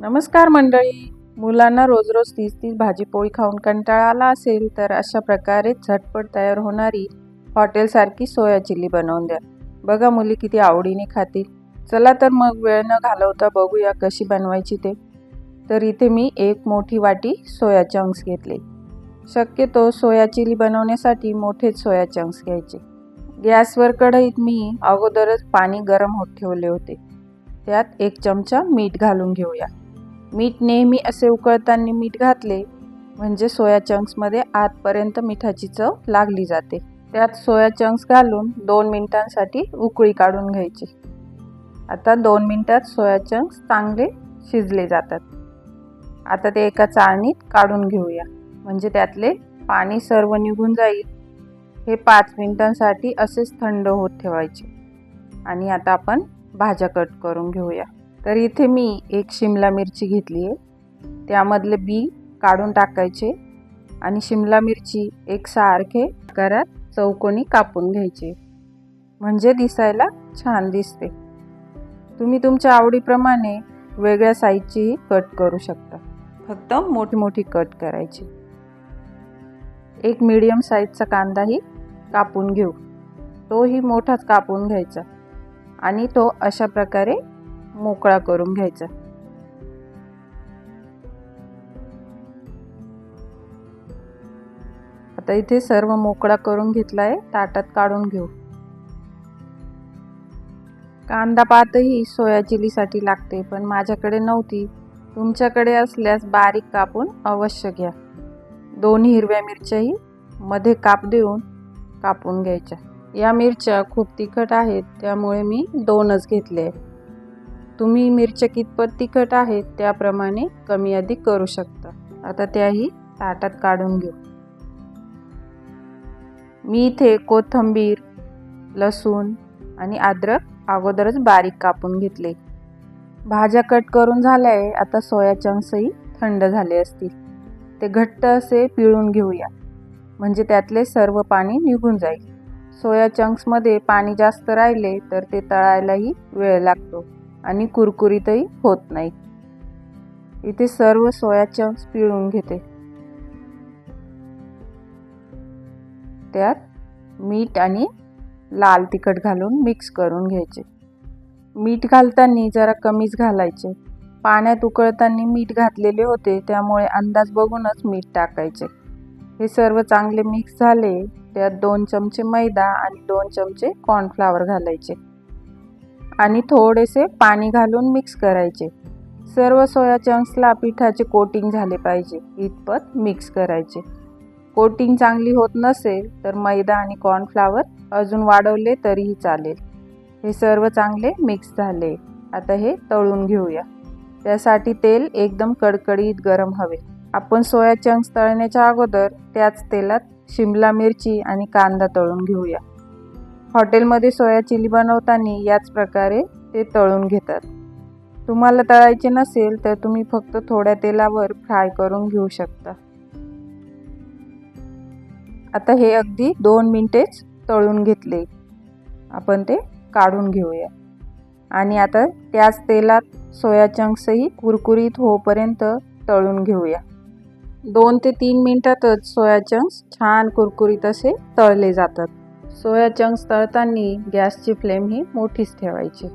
नमस्कार मंडळी. मुलांना रोज रोज तीस तीस भाजीपोळी खाऊन कंटाळा आला असेल तर अशा प्रकारे झटपट तयार होणारी हॉटेलसारखी सोया चिल्ली बनवून द्या. बघा मुली किती आवडीने खातील. चला तर मग वेळ न घालवता बघूया कशी बनवायची ते. तर इथे मी एक मोठी वाटी सोया चंक्स घेतले. शक्यतो सोया चिली बनवण्यासाठी मोठेच सोया चंक्स घ्यायचे. गॅसवर कढईत मी अगोदरच पाणी गरम होत ठेवले होते. त्यात एक चमचा मीठ घालून घेऊया. मीठ नेहमी असे उकळताना मीठ घातले म्हणजे सोया चंक्समध्ये आतपर्यंत मिठाची चव लागली जाते. त्यात सोया चंक्स घालून दोन मिनिटांसाठी उकळी काढून घ्यायची. आता दोन मिनिटात सोया चंक्स चांगले शिजले जातात. आता ते एका चाळणीत काढून घेऊया. म्हणजे त्यातले पाणी सर्व निघून जाईल. हे पाच मिनिटांसाठी असेच थंड होत ठेवायचे. आणि आता आपण भाज्या कट करून घेऊया. तर इथे मी एक शिमला मिरची घेतली आहे. त्यामधले बी काढून टाकायचे आणि शिमला मिरची एक सारखे आकारात चौकोनी कापून घ्यायचे. म्हणजे दिसायला छान दिसते. तुम्ही तुमच्या आवडीप्रमाणे वेगळ्या साईजचीही कट करू शकता. फक्त मोठी मोठी कट करायची. एक मीडियम साईजचा कांदाही कापून घेऊ. तोही मोठाच कापून घ्यायचा. आणि तो अशा प्रकारे मोकळा करून घ्यायचा. आता इथे सर्व मोकळा करून घेतला आहे ताटात काढून घेऊ. कांदा पातही सोया चिलीसाठी लागते पण माझ्याकडे नव्हती. तुमच्याकडे असल्यास बारीक कापून अवश्य घ्या. दोन हिरव्या मिरच्याही मध्ये काप देऊन कापून घ्यायच्या. या मिरच्या खूप तिखट आहेत त्यामुळे मी दोनच घेतले आहे तुम्ही मिरच्या कितपत तिखट आहेत त्याप्रमाणे कमी अधिक करू शकता. आता त्याही ताटात काढून घेऊ. मी इथे कोथिंबीर लसूण आणि अद्रक अगोदरच बारीक कापून घेतले. भाज्या कट करून झाल्या आहे आता सोया चंक्सही थंड झाले असतील. ते घट्ट असे पिळून घेऊया. म्हणजे त्यातले सर्व पाणी निघून जाईल. सोया चंक्समध्ये पाणी जास्त राहिले तर ते तळायलाही वेळ लागतो. आणि कुरकुरीतही होत नाही इथे सर्व सोया चंक्स पिळून घेते. त्यात मीठ आणि लाल तिखट घालून मिक्स करून घ्यायचे. मीठ घालताना जरा कमीच घालायचे. पाण्यात उकळताना मीठ घातलेले होते त्यामुळे अंदाज बघूनच मीठ टाकायचे. हे सर्व चांगले मिक्स झाले त्यात दोन चमचे मैदा आणि दोन चमचे कॉर्नफ्लावर घालायचे. आणि थोडेसे पाणी घालून मिक्स करायचे. सर्व सोया चंक्सला पिठाचे कोटिंग झाले पाहिजे. इतपत मिक्स करायचे. कोटिंग चांगली होत नसेल तर मैदा आणि कॉर्नफ्लावर अजून वाढवले तरीही चालेल. हे सर्व चांगले मिक्स झाले. आता हे तळून घेऊया. त्यासाठी तेल एकदम कडकडीत गरम हवे. आपण सोया चंक्स तळण्याच्या अगोदर त्याच तेलात शिमला मिरची आणि कांदा तळून घेऊया. हॉटेलमध्ये सोया चिली बनवताना याच प्रकारे ते तळून घेतात. तुम्हाला तळायचे नसेल तर तुम्ही फक्त थोड्या तेलावर फ्राय करून घेऊ शकता. आता हे अगदी दोन मिनटेच तळून घेतले. आपण ते काढून घेऊया. आणि आता त्याच तेलात सोया चंक्सही कुरकुरीत होईपर्यंत तळून घेऊया. दोन ते तीन मिनटातच सोया चंक्स छान कुरकुरीत असे तळले जातात. सोया चंक्स तळताना गॅसची फ्लेम ही मोठीच ठेवायची.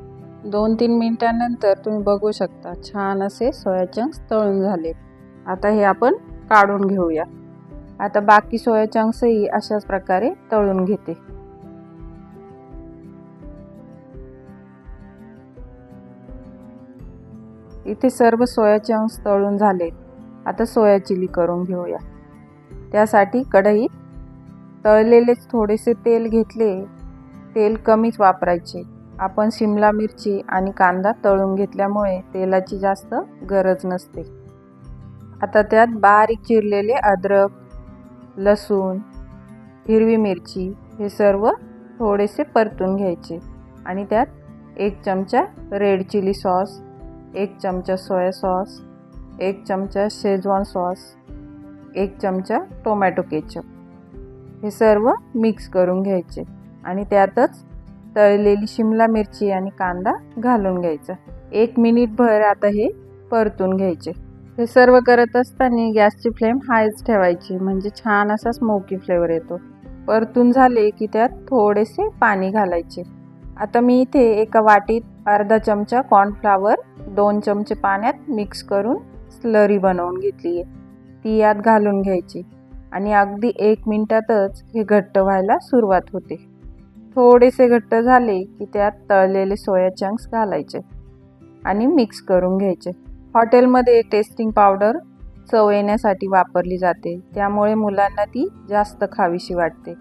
दोन तीन मिनटानंतर तुम्ही बघू शकता छान असे सोया चंक्स तळून झाले. आता हे आपण काढून घेऊया. आता बाकी सोया चंक्सही अशाच प्रकारे तळून घेते. इथे सर्व सोया चंक्स तळून झाले आता सोया चिली करून घेऊया. त्यासाठी कढईत तळलेलेच थोडेसे तेल घेतले. तेल कमीच वापरायचे. आपण शिमला मिरची आणि कांदा तळून घेतल्यामुळे तेलाची जास्त गरज नसते. आता त्यात बारीक चिरलेले अद्रक लसूण हिरवी मिरची हे सर्व थोडेसे परतून घ्यायचे आणि त्यात एक चमचा रेड चिली सॉस एक चमचा सोया सॉस एक चमचा शेजवान सॉस एक चमचा टोमॅटो केचप. हे सर्व मिक्स करून घ्यायचे. आणि त्यातच तळलेली शिमला मिरची आणि कांदा घालून घ्यायचा. एक मिनिटभर आता हे परतून घ्यायचे. हे सर्व करत असताना गॅसची फ्लेम हायच ठेवायची. म्हणजे छान असा स्मोकी फ्लेवर येतो. परतून झाले की त्यात थोडेसे पाणी घालायचे. आता मी इथे एका वाटीत अर्धा चमचा कॉर्नफ्लावर दोन चमचे पाण्यात मिक्स करून स्लरी बनवून घेतली आहे ती यात घालून घ्यायची. आणि अगदी एक मिनटातच हे घट्ट व्हायला सुरुवात होते. थोडेसे घट्ट झाले की त्यात तळलेले सोया चंक्स घालायचे आणि मिक्स करून घ्यायचे. हॉटेलमध्ये टेस्टिंग पावडर चव येण्यासाठी वापरली जाते. त्यामुळे मुलांना ती जास्त खावीशी वाटते.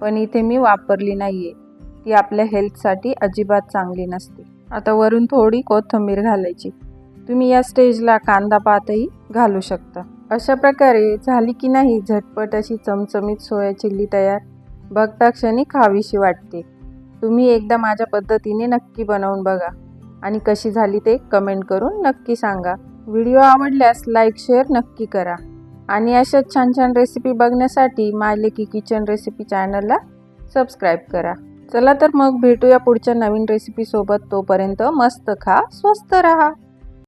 पण इथे मी वापरली नाही आहे ती आपल्या हेल्थसाठी अजिबात चांगली नसते. आता वरून थोडी कोथिंबीर घालायची. तुम्ही या स्टेजला कांदा पातही घालू शकता. अशा प्रकारे झाली की नाही झटपट अशी चमचमीत सोया चिल्ली तयार? बघता क्षणी खावीशी वाटते. तुम्ही एकदा माझ्या पद्धतीने नक्की बनवून बघा. आणि कशी झाली ते कमेंट करून नक्की सांगा. व्हिडिओ आवडल्यास लाईक शेअर नक्की करा. आणि अशाच छान छान रेसिपी बघण्यासाठी मायलेकी किचन रेसिपी चॅनलला सबस्क्राईब करा. चला तर मग भेटूया पुढच्या नवीन रेसिपीसोबत तोपर्यंत मस्त खा स्वस्त रहा.